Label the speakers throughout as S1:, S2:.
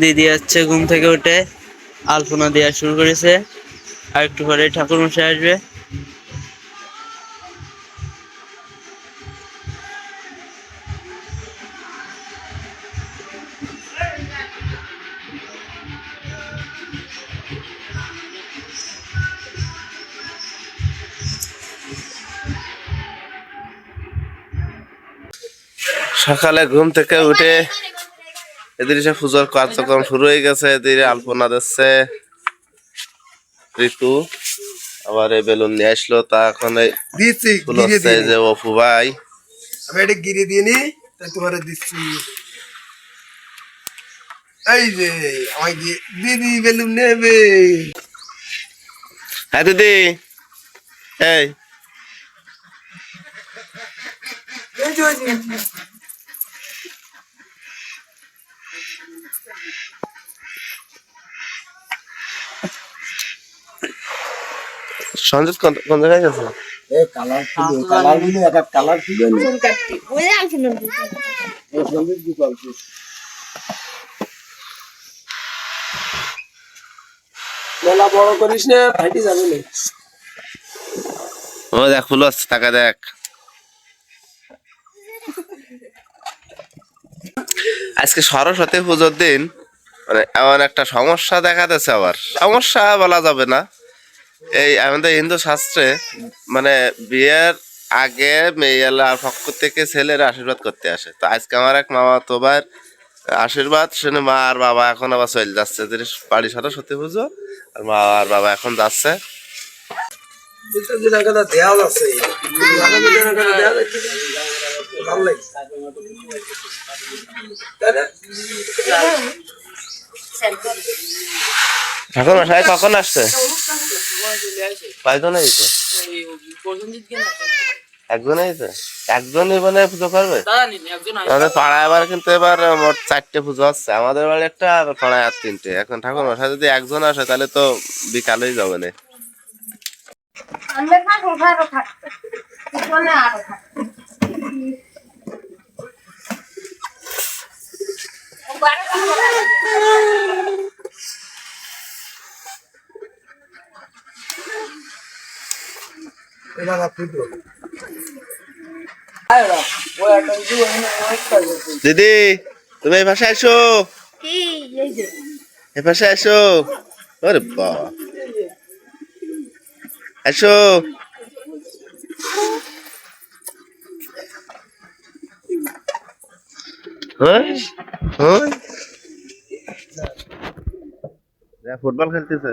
S1: দিদি হচ্ছে ঘুম থেকে উঠে। আলপনা দেওয়া শুরু করেছে। আর একটু পরে ঠাকুর মশাই আসবে।
S2: সকালে ঘুম থেকে উঠে এদের সে পুজোর কার্যক্রম শুরু হয়ে গেছে এদের আলপনা দিচ্ছে। ঋতু আবার এই বেলুন নিয়ে আসলো তা এখন এই যে অপু ভাই।
S3: আমি এটা গিরে দিয়ে নি তাই তোমার দিচ্ছি। এই যে আমায় গিয়ে দিদি বেলুন নেবে।
S2: হ্যাঁ দিদি। এই। সঞ্জিত কোন জায়গায় গেছে?
S3: মেলা বড় করিস না ফাইটে যাবে না।
S2: ও দেখ ফুল টাকা দেখ। আজকে সরস্বতী পুজোর দিন মানে এমন একটা সমস্যা দেখা যাচ্ছে আবার। সমস্যা বলা যাবে না। এই আমাদের হিন্দু শাস্ত্রে মানে বিয়ের আগে মেয়েলার পক্ষ থেকে ছেলেরা আশীর্বাদ করতে আসে। তো আজকে আমার এক মামা তো ভাইয়ের আশীর্বাদ শুনে মা আর বাবা এখন আবার চলে যাচ্ছে। বাড়ি সরস্বতী পুজো আর মা আর বাবা এখন যাচ্ছে।
S3: দুটো দিন আগে তো দেওয়া আছে আগে দিন আগে তো দেওয়া যাচ্ছে ভালো লাগে তাই না?
S2: ঠাকুর মশাই কখন আসছে? কয়জন এসেছে একজন এসেছে একজনই মানে পুজো করবে? আমাদের পাড়ায় এবার কিন্তু এবার মোট চারটে পুজো হচ্ছে আমাদের বাড়ি একটা আর পাড়ায় আর তিনটে। এখন ঠাকুর মশাই যদি একজন আসে, তাহলে তো বিকালেই যাবে না
S4: আমরা থাকো ঘরে থাকতে পিছনে আরও থাকতে
S3: এটা না ফুটবল
S2: দিদি তুমি এই ভাষায় আসো
S4: কি এই যে।
S2: এই ভাষায় আসো ওরে বাবা। আসো হ্যাঁ? হ্যাঁ? ফুটবল খেলতেছে।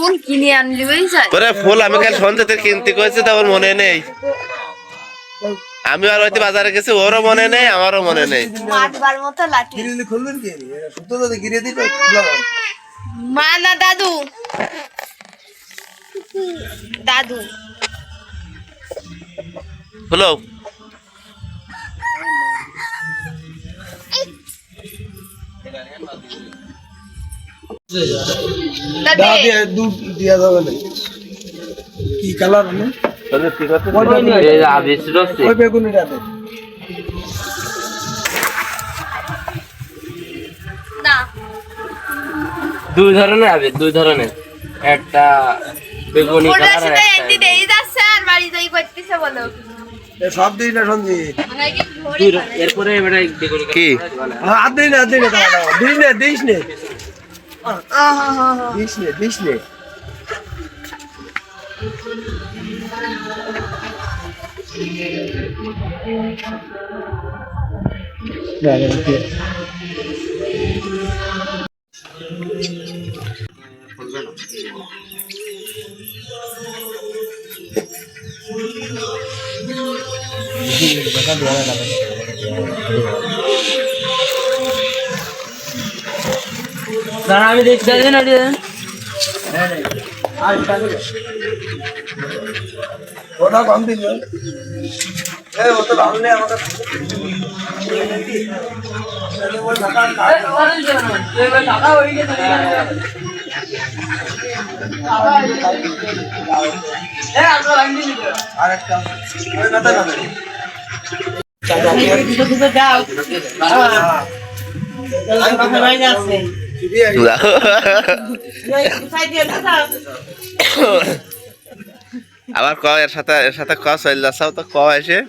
S4: ফুল
S2: কিনে
S4: আনলি যায়
S2: পরে ফুল আমি কাল সন্ধ্যেতে কিনতে কয়েছি তো আমার মনে নেই। আমি আর হয়তো বাজারে গেছি ওরও মনে নেই আমারও মনে নেই।
S4: মা না দাদু। দাদু।
S2: হলো
S3: দুধ দিয়া যাবে না। কি কালার মানে ওই বেগুনিটা দে।
S1: দুই ধরনের হবে দুই ধরনের। একটা বেগুনি কালার
S4: দেই যাচ্ছে আর বাড়ি যাই করতেছে বলো।
S3: এ সব দিই না সঞ্জিত?
S1: এরপরে এবারে বেগুনি
S2: কি?
S3: হাত দিই না দিই না দাঁড়া, দাঁড়া। দিস নে। 아. Yeşile, yeşile. Yani
S1: 이렇게 이게 뭐가 되어야 되나?
S3: ওটা কম দিল এই ওটা ভালো নেই আমাকে আরেকটা ওই কথা না
S2: আবার ক এর সাথে এর সাথে ক চল যাচ্ছাও তো ক এসে।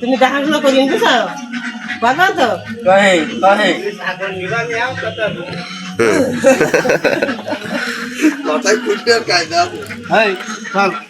S5: তুমি দেখাশোনা করি বাবা তো
S3: কথাই খুঁজতে আর কায়দা আছে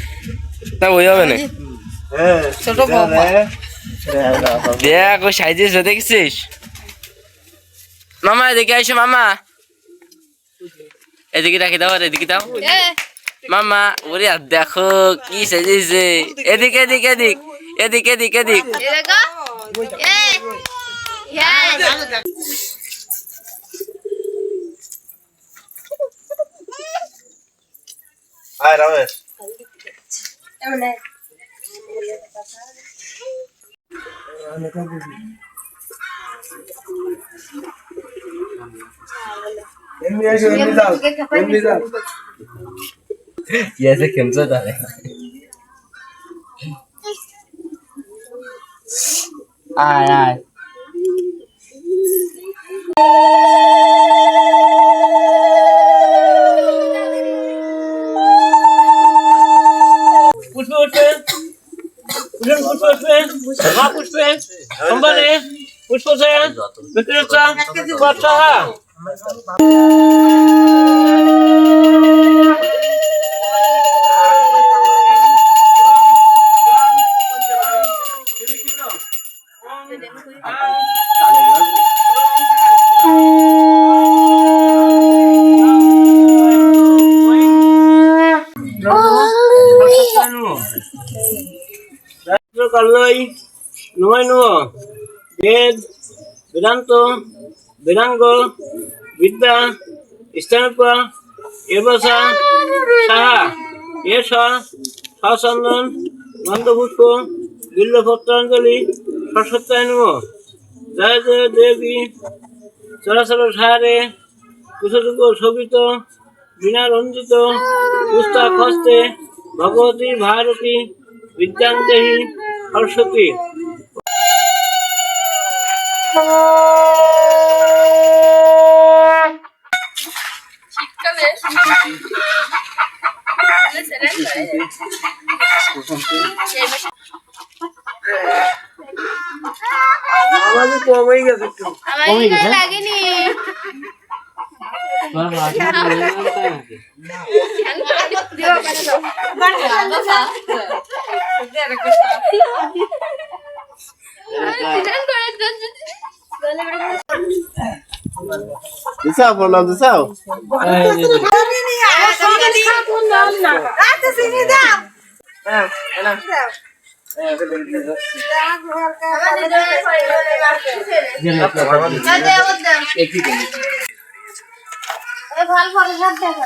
S1: না ওই
S6: হবে না।
S5: ছোট
S6: দেখ ওই সাইজেস দেখছিস? মামা এদিকে আইসো মামা। এদিকে রাখি দাও আর এদিকে দাও। মামা ওরে আর দেখো কি সাজিয়েছে এদিক এদিক এদিক। এদিক এদিক এদিক।
S2: হায় Ramesh.
S1: Öyle. Ne kadar Yazık kimse de.
S7: Ay ay. উঠেন পুষ্পে উঠবে মা পুষ্পে সেন বিক্রেতা বাচ্চা নয় নব বেদ, বেদান্ত, বেদাঙ্গ, বিদ্যা স্থানপা এবসা সাহা এস সচন্দন গন্ধপুষ্প বিল্লপত্রাঞ্জলি সরস্বত্যায় নম। জয় জয় দেবী। চলাচল সাহারে, কুশযুগ শোভিত বিনা রঞ্জিত পুস্তক হস্তে ভগবতী, ভারতী বিদ্যান্তেহি সরস্বতী।
S3: আমাদের কম হয়ে গেছে একটু
S4: লাগেনি
S2: দিছাও প্রণাম দিছাও
S4: ভালো ফটো সব দেখা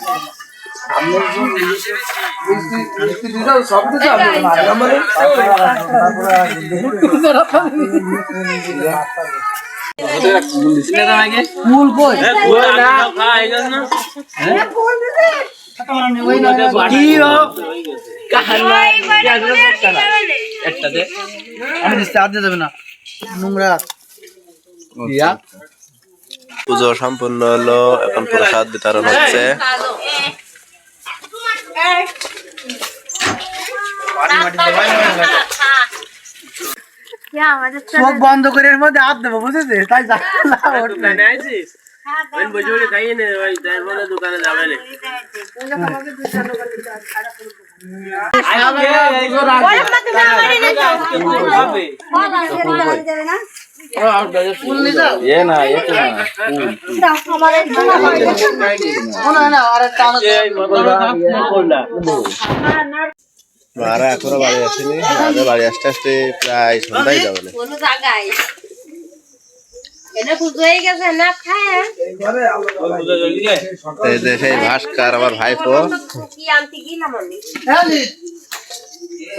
S4: যায়
S3: মিষ্টি দিয়ে দাও সব
S2: পুজো সম্পূর্ণ হলো এখন প্রসাদ বিতরণ হচ্ছে
S4: আমাদের
S3: চোখ বন্ধ করে এর মধ্যে হাত দেবো বুঝেছিস তাই না
S7: দোকানে খাইয়ে নে
S2: মারা এখনও বাড়ি আসেনি। মারা বাড়ি আসতে আসতে প্রায় সন্ধ্যায় যাবে না।
S4: কোনো জায়গায়। পুজো হয়ে গেছে খায়?
S3: ঘরে আলাদা
S2: এই যে সেই ভাস্কর আমার ভাইপো।
S4: কি আনতে গেলাম আমি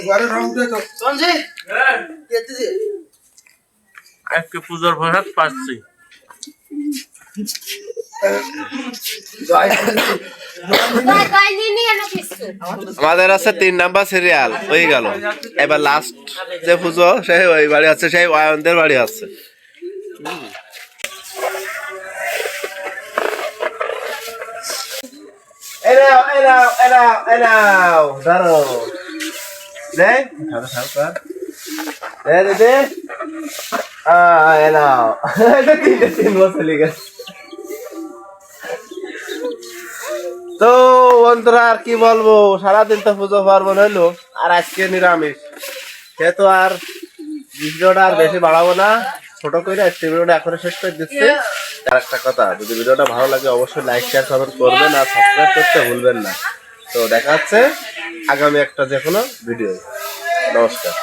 S3: ঘরে রং দিয়ে তো শুনছি কেটেছি
S7: আজকে পুজোর প্রসাদ পাচ্ছি।
S2: আমাদের আছে তিন নাম্বার সিরিয়াল হয়ে গেল। এবার লাস্ট যে পুজো সেই ওই বাড়ি আছে সেই অয়নদের বাড়ি আছে। এনাও এনাও এনাও এনাও ধরো। দে খাবে খাও কর দে দে দে। আ তিনটে তিন বছর লেগে তো বন্ধুরা, আর কি বলব? সারাদিন তো পুজো পার্বণ হইল, আর আজকে নিরামিষ। সে তো আর ভিডিওটা আর বেশি বাড়াবো না। ছোট করে আজকে ভিডিওটা এখন শেষ করে দিচ্ছি। আর একটা কথা, যদি ভিডিওটা ভালো লাগে, অবশ্যই লাইক শেয়ার কমেন্ট করবেন আর সাবস্ক্রাইব করতে ভুলবেন না। তো দেখা হচ্ছে আগামী একটা যে কোনো ভিডিও নমস্কার।